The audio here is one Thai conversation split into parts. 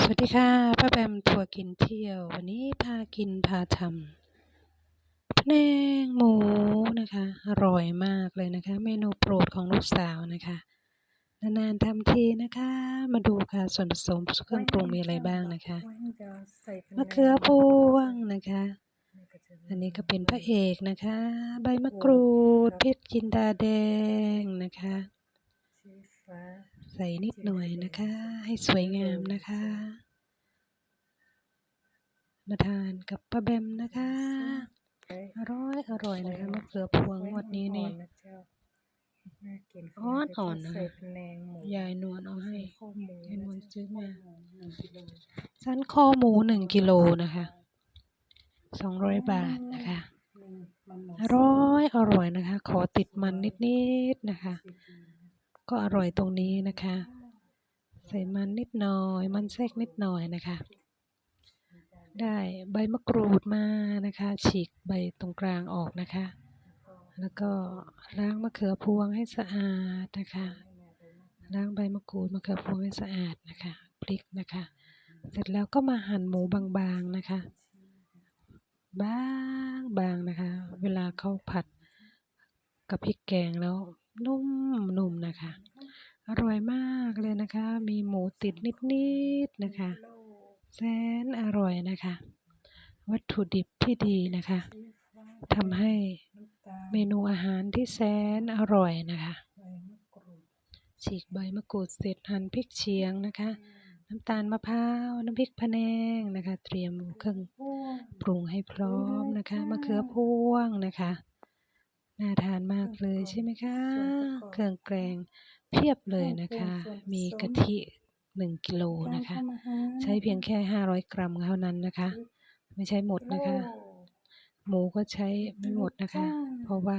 สวัสดีค่ะป้าแบมทัวร์กินเที่ยว วันนี้พากินพาทำพะแนงหมูนะคะอร่อยมากเลยนะคะ เมนูโปรดของลูกสาวนะคะนานๆทำทีนะคะ มาดูค่ะส่วนผสมเครื่องปรุงมีอะไรบ้างนะคะมะเขือพวงนะคะ อันนี้ก็เป็นพระเอกนะคะ ใบมะกรูดพริกจินดาแดงนะคะ ใส่นิดหน่อยนะคะ ให้สวยงามนะคะมาทานกับป้าแบมนะคะ อร่อยอร่อยนะคะมะเขือพวงงวดนี้นี่น่ากินอ่อนอ่อนนะใส่พะแนงหมูยายนวลเอาให้ข้อหมูยายนวลซื้อมาข้หหนึ่งกิโลสันคอหมูหนึ่งกิโลนะคะสองร้อยบาทนะคะหนึ่งมันหมดอร่อยอร่อยนะคะ ขอติดมันนิดๆนะคะสิบปีนะ ก็อร่อยตรงนี้นะคะ ใส่มันนิดหน่อย มันแทรกนิดหน่อยนะคะ ได้ใบมะกรูดมานะคะ ฉีกใบตรงกลางออกนะคะ แล้วก็ล้างมะเขือพวงให้สะอาดนะคะล้างใบมะกรูดมะเขือพวงให้สะอาดนะคะพริกนะคะ เสร็จแล้วก็มาหั่นหมูบางๆนะคะ บางบางนะคะ เวลาเขาผัดกับพริกแกงแล้ว นุ่มนุ่มนะคะ อร่อยมากเลยนะคะ มีหมูติดนิดๆนะคะ แสนอร่อยนะคะ วัตถุดิบที่ดีนะคะทำให้เมนูอาหารที่แสนอร่อยนะคะ ฉีกใบมะกรูดเสร็จหั่นพริกเชียงนะคะ น้ำตาลมะพร้าวน้ำพริกพะแนงนะคะ เตรียมเครื่องปรุงให้พร้อมนะคะมะเขือพวงนะคะ น่าทานมากเลยใช่ไหมคะ เครื่องแกงเพียบเลยนะคะ มีกะทิหนึ่งกิโลนะคะเข้ามาหาใช้เพียงแค่ห้าร้อยกรัมเท่านั้นนะคะ ไม่ใช่หมดนะคะ หมูก็ใช้ไม่หมดนะคะ เพราะว่า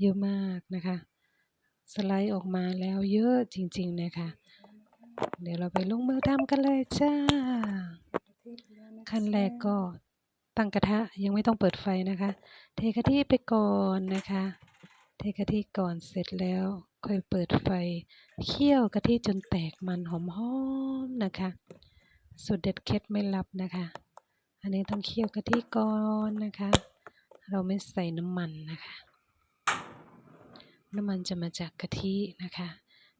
เยอะมากนะคะ สไลด์ออกมาแล้วเยอะจริง ๆ นะคะ เดี๋ยวเราไปลงมือทำกันเลยจ้า ขั้นแรกก็ ตั้งกระทะยังไม่ต้องเปิดไฟนะคะ เทกะทิไปก่อนนะคะ เทกะทิก่อนเสร็จแล้ว ค่อยเปิดไฟ เคี่ยวกะทิจนแตกมันหอมๆนะคะ สูตรเด็ดเคล็ดไม่ลับนะคะ อันนี้ต้องเคี่ยวกะทิก่อนนะคะ เราไม่ใส่น้ำมันนะคะ น้ำมันจะมาจากกะทินะคะ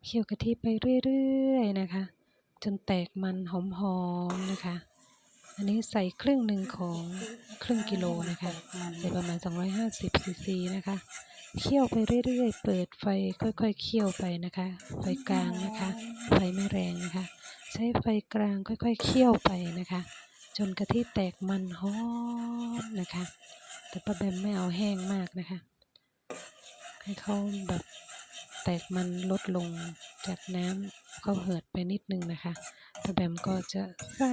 เคี่ยวกะทิไปเรื่อยๆนะคะ จนแตกมันหอมๆนะคะ อันนี้ใส่ครึ่งหนึ่งของครึ่งกิโลนะคะใส่ประมาณ 250ซีซีนะคะเคี่ยวไปเรื่อยๆ เปิดไฟค่อยๆเคี่ยวไปนะคะ ไฟกลางนะคะ ไฟไม่แรงนะคะ ใช้ไฟกลางค่อยๆเคี่ยวไปนะคะ จนกะทิแตกมันหอมนะคะ แต่ป้าแบมไม่เอาแห้งมากนะคะ ให้เขาแบบแตกมันลดลงจากน้ำเขาเหือดไปนิดนึงนะคะป้าแบมก็จะใส่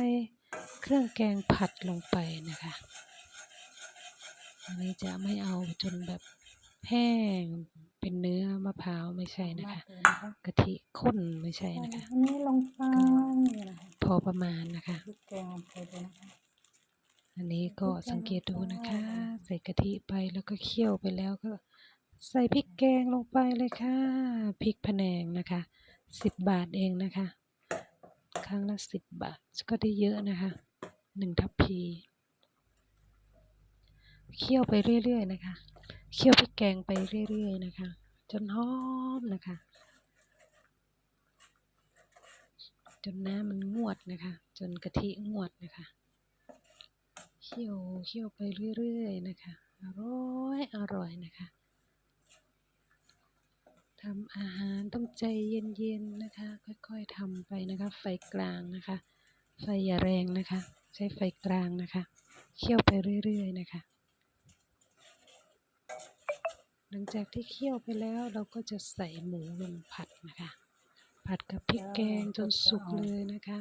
เครื่องแกงผัดลงไปนะคะ อันนี้จะไม่เอาจนแบบแห้งเป็นเนื้อมะพร้าวไม่ใช่นะคะมากเลยนะคะกะทิข้นไม่ใช่นะคะอันนี้ลงไปนะคะพอประมาณนะคะพริกแกงลงไปเลยนะคะอันนี้ก็สังเกตดูนะคะ ใส่กะทิไปแล้วก็เคี่ยวไปแล้วก็ใส่พริกแกงลงไปเลยค่ะพริกพะแนงนะคะสิบบาทเองนะคะ ครั้งละสิบบาท ก็ได้เยอะนะคะหนึ่งทัพพีเคี่ยวไปเรื่อย ๆ นะคะเคี่ยวพริกแกงไปเรื่อย ๆ นะคะ จนหอมนะคะ จนน้ำมันงวดนะคะ จนกะทิงวดนะคะเคี่ยวเคี่ยวไปเรื่อย ๆ นะคะ อร่อย อร่อยนะคะ ทำอาหารต้องใจเย็นๆนะคะ ค่อยๆทำไปนะคะ ไฟกลางนะคะ ไฟอย่าแรงนะคะ ใช้ไฟกลางนะคะ เคี่ยวไปเรื่อยๆนะคะ หลังจากที่เคี่ยวไปแล้วเราก็จะใส่หมูลงผัดนะคะ ผัดกับพริกแกงจนสุกเลยนะคะ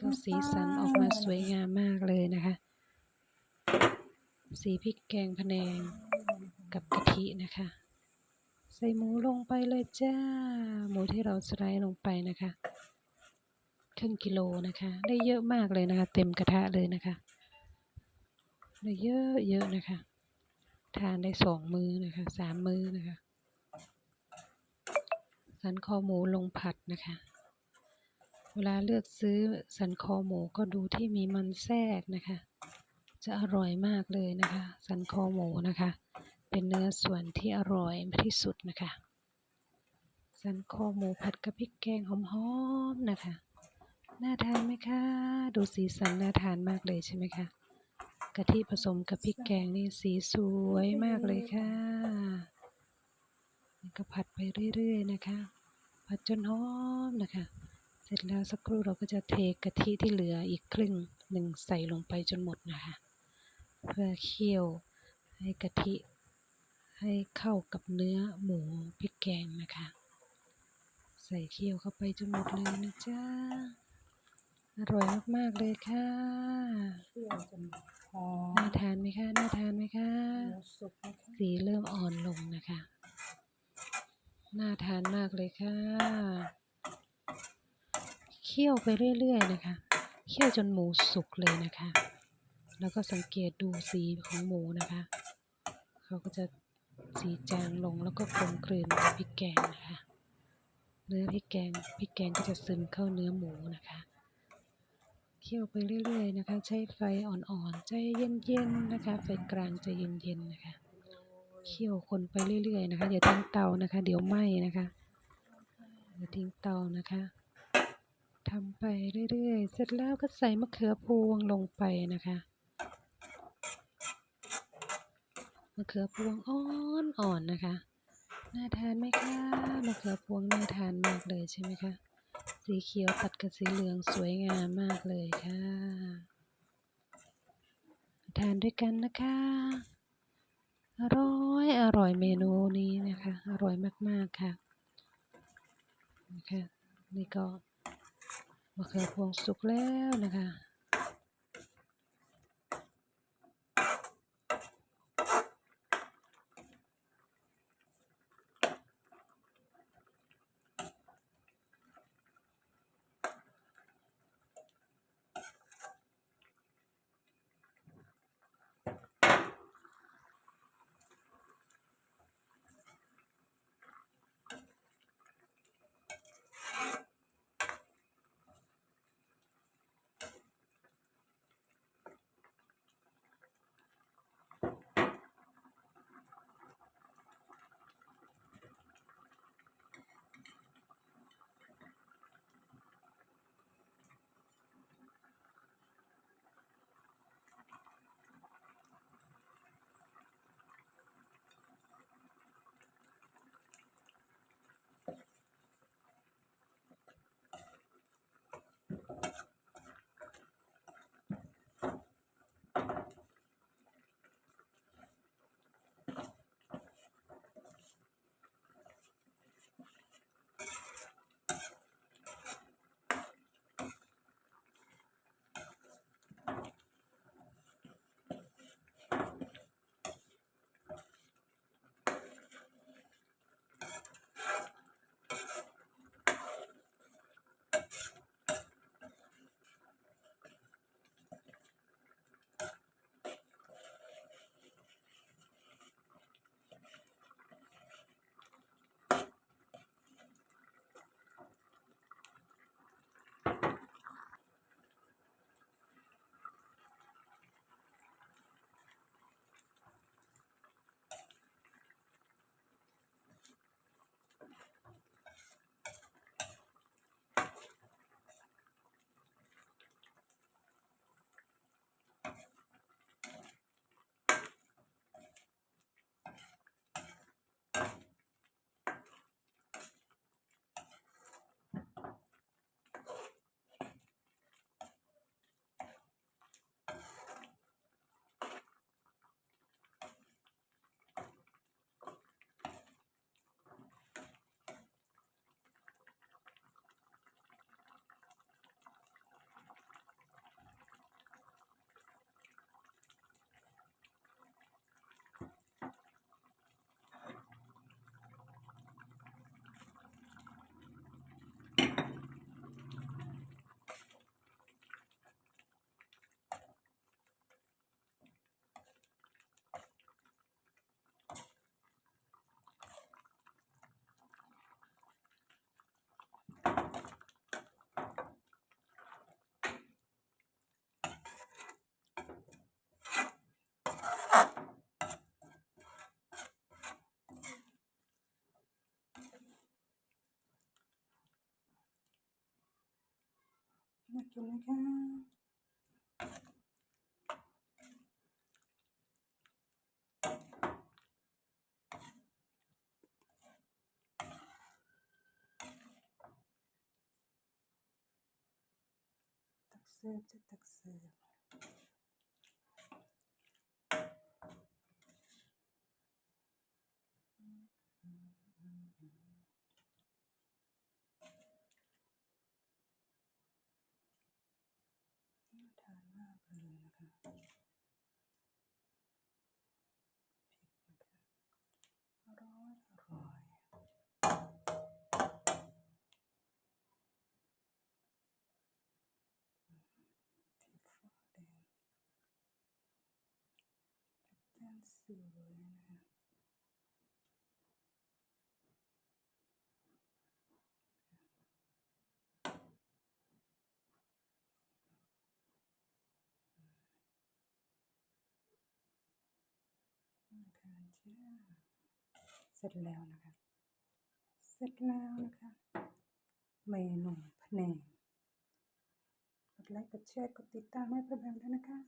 ก็สีสันออกมาสวยงามมากเลยนะคะ สีพริกแกงพะแนงกับกะทินะคะ ใส่หมูลงไปเลยจ้า หมูที่เราสไลด์ลงไปนะคะครึ่งกิโลนะคะ ได้เยอะมากเลยนะคะ เต็มกระทะเลยนะคะได้เยอะเยอะนะคะ ทานได้สองมือนะคะสามมือนะคะสันคอหมูลงผัดนะคะ เวลาเลือกซื้อสันคอหมูก็ดูที่มีมันแทรกนะคะ จะอร่อยมากเลยนะคะ สันคอหมูนะคะ เป็นเนื้อส่วนที่อร่อยที่สุดนะคะ สันคอหมูผัดกับพริกแกงหอมๆนะคะ น่าทานไหมคะ ดูสีสันน่าทานมากเลยใช่ไหมคะ กะทิผสมกับพริกแกงนี่สีสวยมากเลยค่ะก็ผัดไปเรื่อยๆนะคะ ผัดจนหอมนะคะ เสร็จแล้วสักครู่เราก็จะเทกะทิที่เหลืออีกครึ่งหนึ่งใส่ลงไปจนหมดนะคะ เพื่อเคี่ยวให้กะทิ ให้เข้ากับเนื้อหมูพริกแกงนะคะ ใส่เคี่ยวเข้าไปจนหมดเลยนะจ๊ะ อร่อยมากๆเลยค่ะเคี่ยวจนหอมน่าทานไหมคะน่าทานไหมคะหมูสุกนะคะสีเริ่มอ่อนลงนะคะ น่าทานมากเลยค่ะเคี่ยวไปเรื่อย ๆ นะคะเคี่ยวจนหมูสุกเลยนะคะ แล้วก็สังเกตดูสีของหมูนะคะ เขาก็จะ สีจางลงแล้วก็กลมกลืนกับพริกแกงนะคะ เนื้อพริกแกงพริกแกงก็จะซึมเข้าเนื้อหมูนะคะเคี่ยวไปเรื่อยๆนะคะ ใช้ไฟอ่อนๆใจเย็นๆนะคะ ไฟกลางใจเย็นๆนะคะเคี่ยวคนไปเรื่อยๆนะคะอย่าทิ้งเตานะคะ เดี๋ยวไหม้นะคะอย่าทิ้งเตานะคะทำไปเรื่อยๆ เสร็จแล้วก็ใส่มะเขือพวงลงไปนะคะ มะเขือพวงอ่อนๆนะคะ น่าทานไหมคะมะเขือพวงน่าทานมากเลยใช่ไหมคะ สีเขียวตัดกับสีเหลืองสวยงามมากเลยค่ะ ทานด้วยกันนะคะ อร่อยอร่อยเมนูนี้นะคะ อร่อยมากๆค่ะนะคะนี่ก็มะเขือพวงสุกแล้วนะคะ น่ากินไหมคะ ตักเสิร์ฟจะตักเสิร์ฟน่าทาน ดูนะคะพริกนะคะอร่อย อร่อยที่ฟ้าแดงจานสวยนะคะ นจ้าเสร็จแล้วนะคะ เสร็จแล้วนะคะ เมนูพะแนงกดไลค์กดแชร์กดติดตามให้พระแบมด้วยนะคะ